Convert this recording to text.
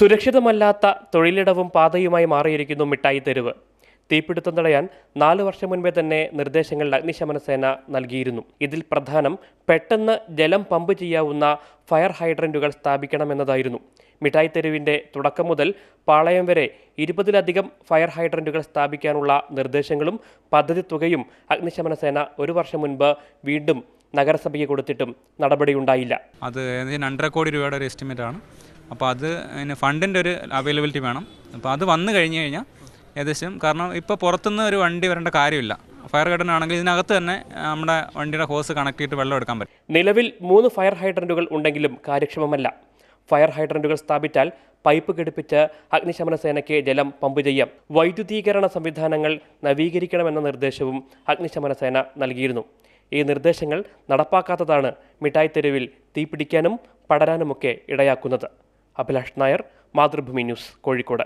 സുരക്ഷിതമല്ലാത്ത തൊഴിലിടവും പാതയുമായി മാറിയിരിക്കുന്നു മിഠായി തെരുവ്. തീപിടുത്തം തടയാൻ നാല് വർഷം മുൻപേ തന്നെ നിർദ്ദേശങ്ങൾ അഗ്നിശമന സേന നൽകിയിരുന്നു. ഇതിൽ പ്രധാനം പെട്ടെന്ന് ജലം പമ്പ് ചെയ്യാവുന്ന ഫയർ ഹൈഡ്രന്റുകൾ സ്ഥാപിക്കണമെന്നതായിരുന്നു. മിഠായി തെരുവിന്റെ തുടക്കം മുതൽ പാളയം വരെ ഇരുപതിലധികം ഫയർ ഹൈഡ്രന്റുകൾ സ്ഥാപിക്കാനുള്ള നിർദ്ദേശങ്ങളും പദ്ധതി തുകയും അഗ്നിശമന സേന ഒരു വർഷം മുൻപ് വീണ്ടും നഗരസഭയ്ക്ക് കൊടുത്തിട്ടും നടപടിയുണ്ടായില്ല. അത് രണ്ടര കോടി രൂപയുടെ ഒരു ആണ്. അപ്പോൾ അത് അതിന് ഫണ്ടിന്റെ ഒരു അവൈലബിലിറ്റി വേണം. അപ്പോൾ അത് വന്നു കഴിഞ്ഞ് കഴിഞ്ഞാൽ ഏകദേശം കാരണം ഇപ്പോൾ പുറത്തുനിന്ന് ഒരു വണ്ടി വരേണ്ട കാര്യമില്ല. ഫയർ ഗാർഡൻ ആണെങ്കിൽ ഇതിനകത്ത് തന്നെ നമ്മുടെ വണ്ടിയുടെ ഹോസ് കണക്ട് ചെയ്തിട്ട് വെള്ളം എടുക്കാൻ പറ്റും. നിലവിൽ മൂന്ന് ഫയർ ഹൈഡ്രന്റുകൾ ഉണ്ടെങ്കിലും കാര്യക്ഷമമല്ല. ഫയർ ഹൈഡ്രന്റുകൾ സ്ഥാപിച്ചാൽ പൈപ്പ് ഘടിപ്പിച്ച് അഗ്നിശമന സേനയ്ക്ക് ജലം പമ്പ് ചെയ്യാം. വൈദ്യുതീകരണ സംവിധാനങ്ങൾ നവീകരിക്കണമെന്ന നിർദ്ദേശവും അഗ്നിശമന സേന നൽകിയിരുന്നു. ഈ നിർദ്ദേശങ്ങൾ നടപ്പാക്കാത്തതാണ് മിഠായി തെരുവിൽ തീപിടിക്കാനും പടരാനുമൊക്കെ ഇടയാക്കുന്നത്. അഭിലാഷ് നായർ മാതൃഭൂമി ന്യൂസ് കോഴിക്കോട്.